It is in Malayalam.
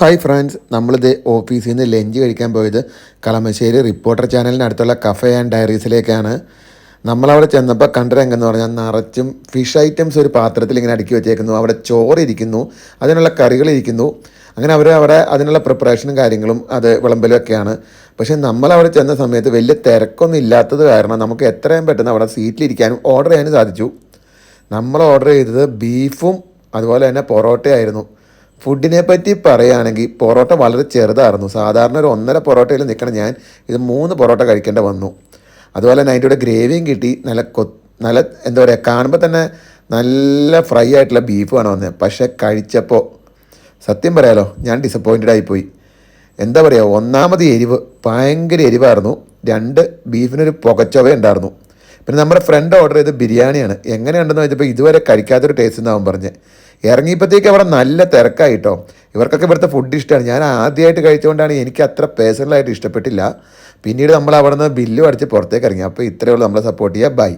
ഹായ് ഫ്രണ്ട്സ് നമ്മളിത് ഓഫീസിൽ നിന്ന് ലഞ്ച് കഴിക്കാൻ പോയത് കളമശ്ശേരി റിപ്പോർട്ടർ ചാനലിനടുത്തുള്ള കഫേ ആൻഡ് ഡയറീസിലേക്കാണ് നമ്മളവിടെ ചെന്നപ്പോൾ കണ്ട രംഗം എന്ന് പറഞ്ഞാൽ നിറച്ചും ഫിഷ് ഐറ്റംസ് ഒരു പാത്രത്തിൽ ഇങ്ങനെ അടുക്കി വെച്ചേക്കുന്നു. അവിടെ ചോറ് ഇരിക്കുന്നു അതിനുള്ള കറികൾ ഇരിക്കുന്നു. അങ്ങനെ അവർ അവിടെ അതിനുള്ള പ്രിപ്പറേഷനും കാര്യങ്ങളും അത് വിളമ്പലും ഒക്കെയാണ്. പക്ഷേ നമ്മളവിടെ ചെന്ന സമയത്ത് വലിയ തിരക്കൊന്നും ഇല്ലാത്തത് കാരണം നമുക്ക് എത്രയും പെട്ടെന്ന് അവിടെ സീറ്റിലിരിക്കാനും ഓർഡർ ചെയ്യാനും സാധിച്ചു. നമ്മൾ ഓർഡർ ചെയ്തത് ബീഫും അതുപോലെ തന്നെ പൊറോട്ടയായിരുന്നു. ഫുഡിനെ പറ്റി പറയുകയാണെങ്കിൽ പൊറോട്ട വളരെ ചെറുതായിരുന്നു. സാധാരണ ഒരു ഒന്നര പൊറോട്ടയിൽ നിൽക്കണം ഞാൻ ഇത് മൂന്ന് പൊറോട്ട കഴിക്കേണ്ട വന്നു. അതുപോലെ തന്നെ അതിന്റെ കൂടെ ഗ്രേവിയും കിട്ടി. നല്ല കൊ നല്ല എന്താ പറയുക കാണുമ്പോൾ തന്നെ നല്ല ഫ്രൈ ആയിട്ടുള്ള ബീഫാണ് വന്നത് പക്ഷേ കഴിച്ചപ്പോൾ സത്യം പറയാലോ ഞാൻ ഡിസപ്പോയിന്റഡ് ആയിപ്പോയി. എന്താ പറയുക ഒന്നാമത് എരിവ്. ഭയങ്കര എരിവായിരുന്നു. രണ്ട് ബീഫിനൊരു പുകച്ചൊവ ഉണ്ടായിരുന്നു പിന്നെ നമ്മുടെ ഫ്രണ്ട് ഓർഡർ ചെയ്ത് ബിരിയാണിയാണ്. എങ്ങനെയുണ്ടെന്ന് വെച്ചപ്പോൾ ഇതുവരെ കഴിക്കാത്തൊരു ടേസ്റ്റ് എന്നാവും പറഞ്ഞ്. ഇറങ്ങിയപ്പോഴത്തേക്ക് അവിടെ നല്ല തിരക്കായിട്ടോ. ഇവർക്കൊക്കെ ഇവിടുത്തെ ഫുഡ് ഇഷ്ടമാണ് ഞാൻ ആദ്യമായിട്ട് കഴിച്ചുകൊണ്ടാണ് എനിക്ക് അത്ര പേഴ്സണലായിട്ട് ഇഷ്ടപ്പെട്ടില്ല. പിന്നീട് നമ്മൾ അവിടെ നിന്ന് ബില്ലും അടിച്ച് പുറത്തേക്ക് ഇറങ്ങി. അപ്പോൾ ഇത്രയേ ഉള്ളൂ. നമ്മളെ സപ്പോർട്ട് ചെയ്യുക ബൈ